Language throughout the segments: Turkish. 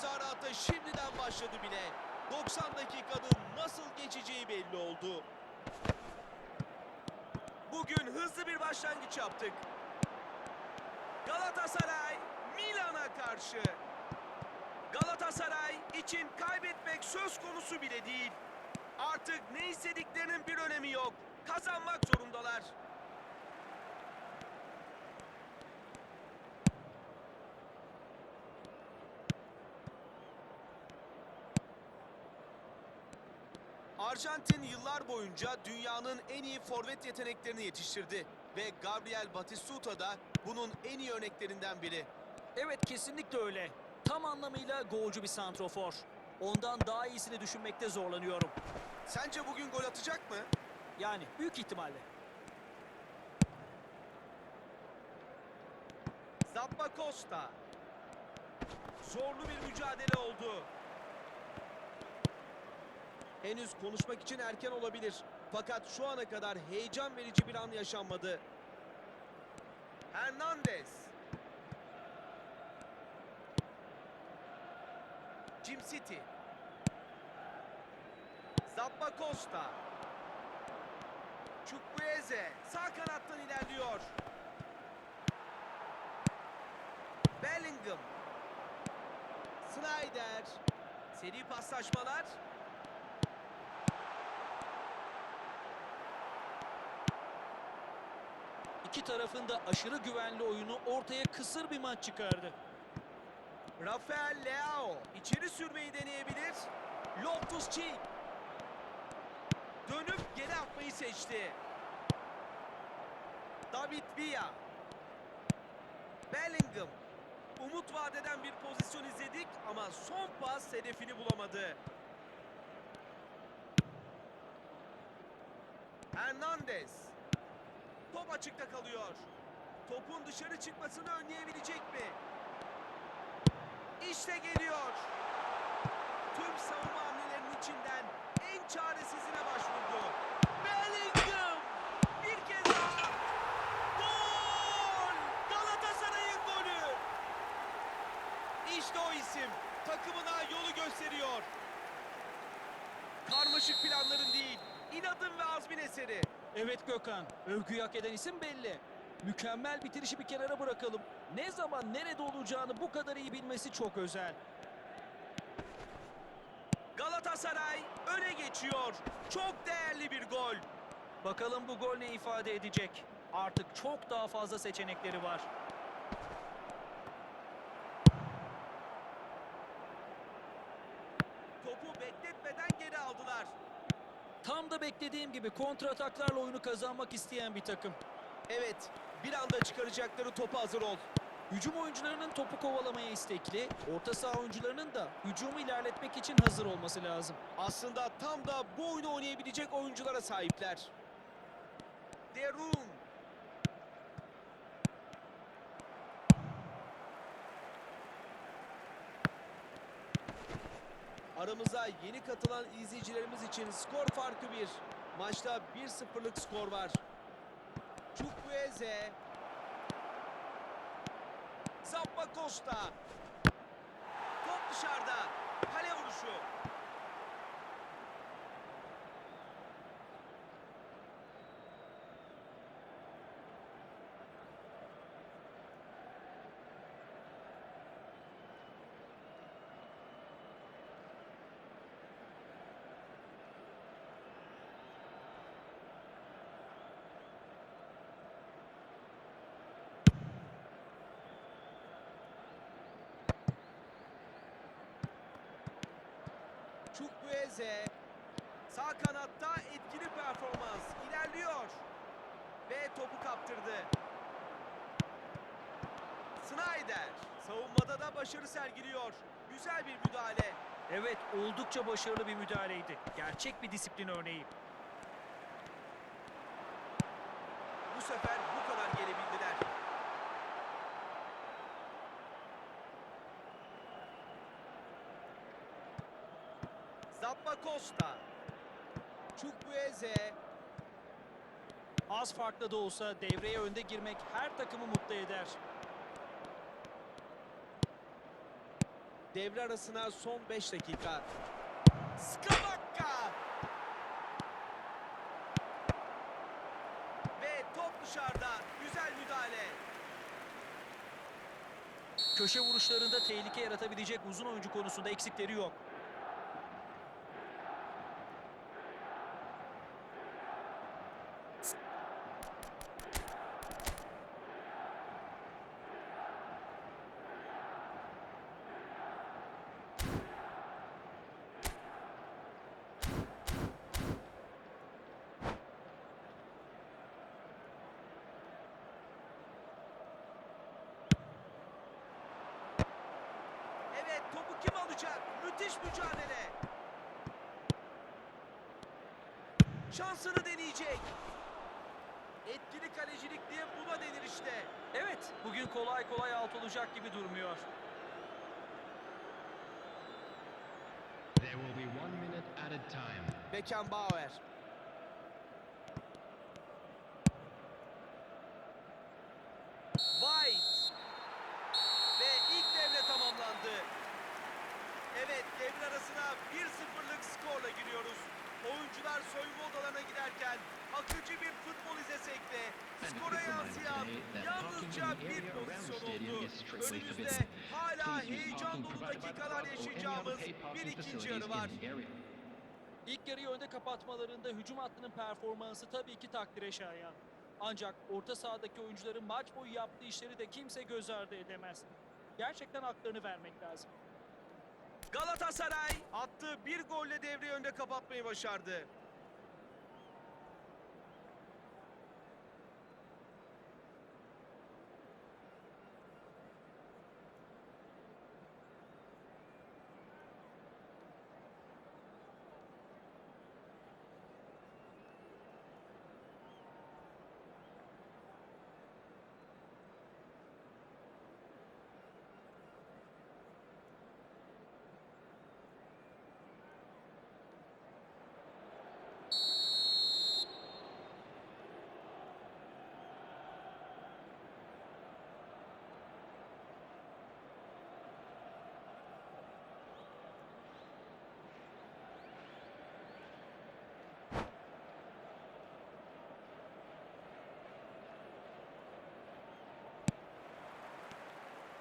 tezahüratı şimdiden başladı bile. 90 dakikanın nasıl geçeceği belli oldu. Bugün hızlı bir başlangıç yaptık. Galatasaray Milan'a karşı. Galatasaray için kaybetmek söz konusu bile değil. Artık ne istediklerinin bir önemi yok. Kazanmak zorundalar. Arjantin yıllar boyunca dünyanın en iyi forvet yeteneklerini yetiştirdi ve Gabriel Batistuta da bunun en iyi örneklerinden biri. Evet kesinlikle öyle. Tam anlamıyla golcü bir santrofor. Ondan daha iyisini düşünmekte zorlanıyorum. Sence bugün gol atacak mı? Yani büyük ihtimalle. Zappa Costa. Zorlu bir mücadele oldu. Henüz konuşmak için erken olabilir. Fakat şu ana kadar heyecan verici bir an yaşanmadı. Hernandez. Jim City. Zappa Costa. Chukwueze sağ kanattan ilerliyor. Bellingham. Snyder. Seri paslaşmalar. İki tarafın da aşırı güvenli oyunu ortaya kısır bir maç çıkardı. Rafael Leao içeri sürmeyi deneyebilir. Loftus-Cheek. Dönüp geri atmayı seçti. David Villa. Bellingham. Umut vadeden bir pozisyon izledik ama son pas hedefini bulamadı. Hernandez. Açıkta kalıyor. Topun dışarı çıkmasını önleyebilecek mi? İşte geliyor. Tüm savunma hamlelerinin içinden en çaresizine başvurdu. Bellingham! Bir kez daha! Gol! Galatasaray'ın golü! İşte o isim. Takımına yolu gösteriyor. Karmaşık planların değil, inadın ve azmin eseri. Evet Gökhan, övgüyü hak eden isim belli. Mükemmel bitirişi bir kenara bırakalım. Ne zaman nerede olacağını bu kadar iyi bilmesi çok özel. Galatasaray öne geçiyor. Çok değerli bir gol. Bakalım bu gol ne ifade edecek? Artık çok daha fazla seçenekleri var. Topu bekletmeden geri aldılar. Tam da beklediğim gibi kontrataklarla oyunu kazanmak isteyen bir takım. Evet, bir anda çıkaracakları topa hazır ol. Hücum oyuncularının topu kovalamaya istekli, orta saha oyuncularının da hücumu ilerletmek için hazır olması lazım. Aslında tam da bu oyunu oynayabilecek oyunculara sahipler. Derun. Aramıza yeni katılan izleyicilerimiz için skor farkı bir. Maçta 1-0'lık skor var. Chukwueze. Zappa Costa. Top dışarıda. Kale vuruşu. Chukwueze sağ kanatta etkili performans ilerliyor ve topu kaptırdı. Snyder savunmada da başarı sergiliyor. Güzel bir müdahale. Evet, oldukça başarılı bir müdahaleydi. Gerçek bir disiplin örneği. Bu sefer bu kadar gelebildiler. Zappa Costa. Chukwueze. Az farklı da olsa devreye önde girmek her takımı mutlu eder. Devre arasına son 5 dakika. Skabakka! Ve top dışarıda. Güzel müdahale. Köşe vuruşlarında tehlike yaratabilecek uzun oyuncu konusunda eksikleri yok. Evet topu kim alacak? Müthiş mücadele. Şansını deneyecek. Etkili kalecilik diye buna denir işte. Evet, bugün kolay kolay alt olacak gibi durmuyor. There will be one minute at a time. Beckenbauer. Yalnızca bir pozisyon oldu. Önümüzde hala heyecan dolu dakikalar yaşayacağımız bir ikinci yarı var. İlk yarıyı önde kapatmalarında hücum hattının performansı tabii ki takdire şayan. Ancak orta sahadaki oyuncuların maç boyu yaptığı işleri de kimse göz ardı edemez. Gerçekten haklarını vermek lazım. Galatasaray attığı bir golle devreyi önde kapatmayı başardı.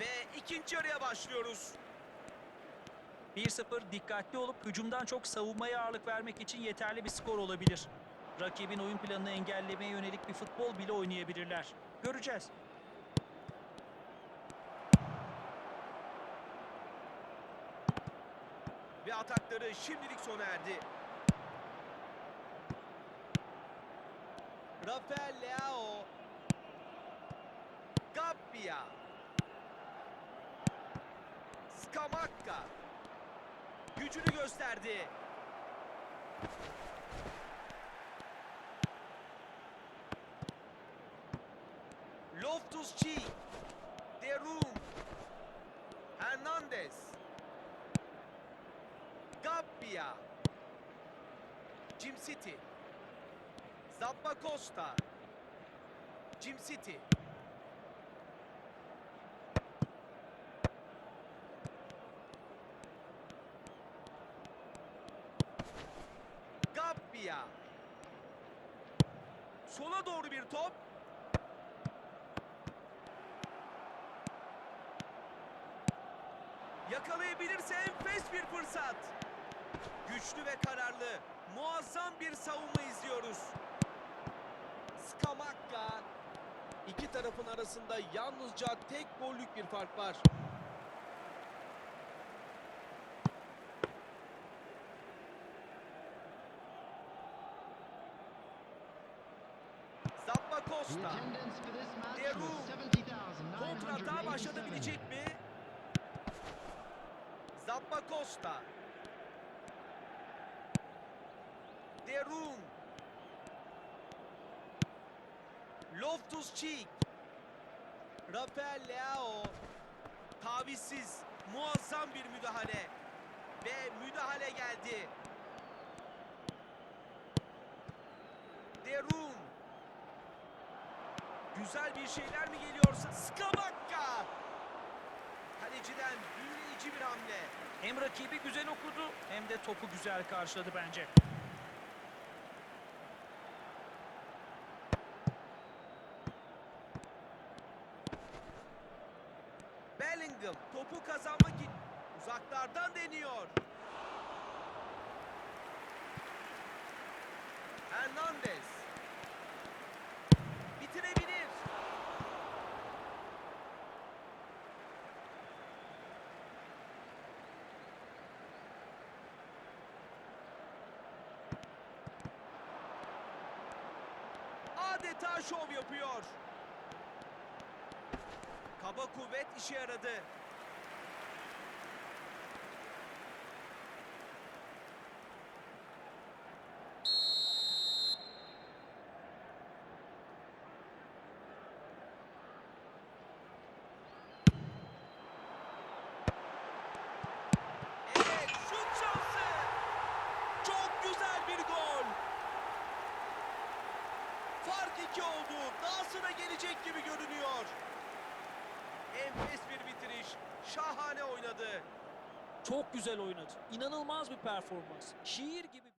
Ve ikinci yarıya başlıyoruz. 1-0 dikkatli olup hücumdan çok savunmaya ağırlık vermek için yeterli bir skor olabilir. Rakibin oyun planını engellemeye yönelik bir futbol bile oynayabilirler. Göreceğiz. Ve atakları şimdilik sona erdi. Rafael Leao. Gabbia. Skamakka. Gücünü gösterdi. Loftus-Cheek. De Roon. Hernandez. Gabbia. Jim City. Zappa Costa. Jim City. Gabbia. Sola doğru bir top. Yakalayabilirse enfes bir fırsat. Güçlü ve kararlı, muazzam bir savunma izliyoruz. Skamakka. İki tarafın arasında yalnızca tek gollük bir fark var. Zappa The Costa. attendance for this match De was Roon. Kontratağa başlatabilecek 70,987. mi? Zappa Costa. De Roon. Loftus-Cheek. Rafael Leao. Tavizsiz, muazzam bir müdahale. Ve müdahale geldi. De Roon. Güzel bir şeyler mi geliyorsa? Skamakka! Kaleciden büyüleyici bir hamle. Hem rakibi güzel okudu hem de topu güzel karşıladı bence. Bellingham topu kazanmak için uzaklardan deniyor. Hernandez. Adeta şov yapıyor. Kaba kuvvet işe yaradı. Evet, şut şansı. Çok güzel bir gol. İki oldu. Daha sıra gelecek gibi görünüyor. Enfes bir bitiriş. Şahane oynadı. Çok güzel oynadı. İnanılmaz bir performans. Şiir gibi